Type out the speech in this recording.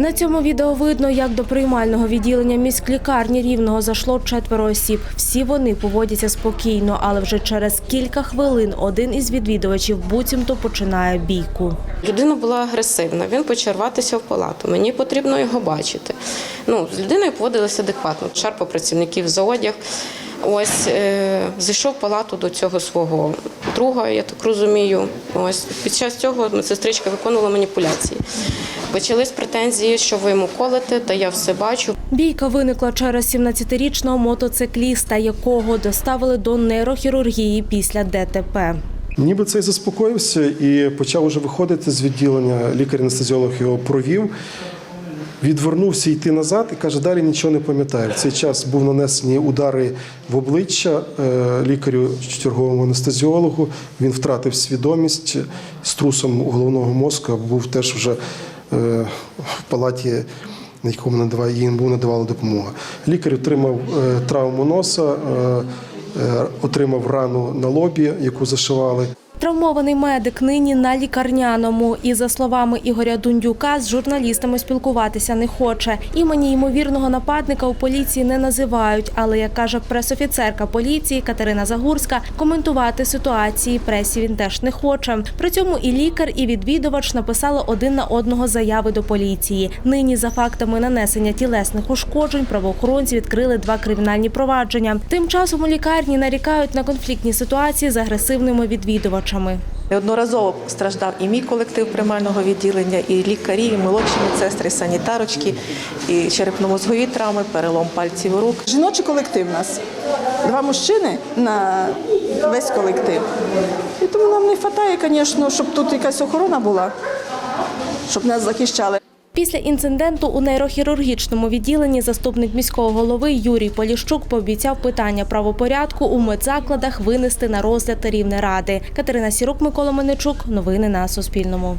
На цьому відео видно, як до приймального відділення міськлікарні рівного зайшло четверо осіб. Всі вони поводяться спокійно, але вже через кілька хвилин один із відвідувачів буцімто починає бійку. Людина була агресивна, він почав рватися в палату. Мені потрібно його бачити. Ну, з людиною поводилися адекватно. Шарпав працівників за одяг. Ось е, зайшов в палату до цього свого друга, я так розумію. Ось під час цього медсестричка виконувала маніпуляції. Почались претензії, що ви йому колите, та я все бачу. Бійка виникла через 17-річного мотоцикліста, якого доставили до нейрохірургії після ДТП. Ніби цей заспокоївся і почав уже виходити з відділення. Лікар-анестезіолог його провів. Відвернувся йти назад і каже, далі нічого не пам'ятає. В цей час був нанесені удари в обличчя е, лікарю черговому анестезіологу. Він втратив свідомість з трусом головного мозку, був теж вже е, в палаті, на якому надаває їм був надавала допомога. Лікар отримав е, травму носа, отримав рану на лобі, яку зашивали. Травмований медик нині на лікарняному. І за словами Ігоря Дундюка, з журналістами спілкуватися не хоче. Імені ймовірного нападника у поліції не називають. Але як каже пресофіцерка поліції Катерина Загурська, коментувати ситуації пресі він теж не хоче. При цьому і лікар, і відвідувач написали один на одного заяви до поліції. Нині за фактами нанесення тілесних ушкоджень правоохоронці відкрили два кримінальні провадження. Тим часом у лікарні нарікають на конфліктні ситуації з агресивними відвідувачами. Неодноразово страждав і мій колектив приймального відділення, і лікарі, і молодші медсестри, і санітарочки, і черепно-мозгові травми, перелом пальців рук. Жіночий колектив у нас. Два мужчини на весь колектив. І тому нам не вистачає, звісно, щоб тут якась охорона була, щоб нас захищали. Після інциденту у нейрохірургічному відділенні заступник міського голови Юрій Поліщук пообіцяв питання правопорядку у медзакладах винести на розгляд рівне ради. Катерина Сірук, Микола Меничук. Новини на Суспільному.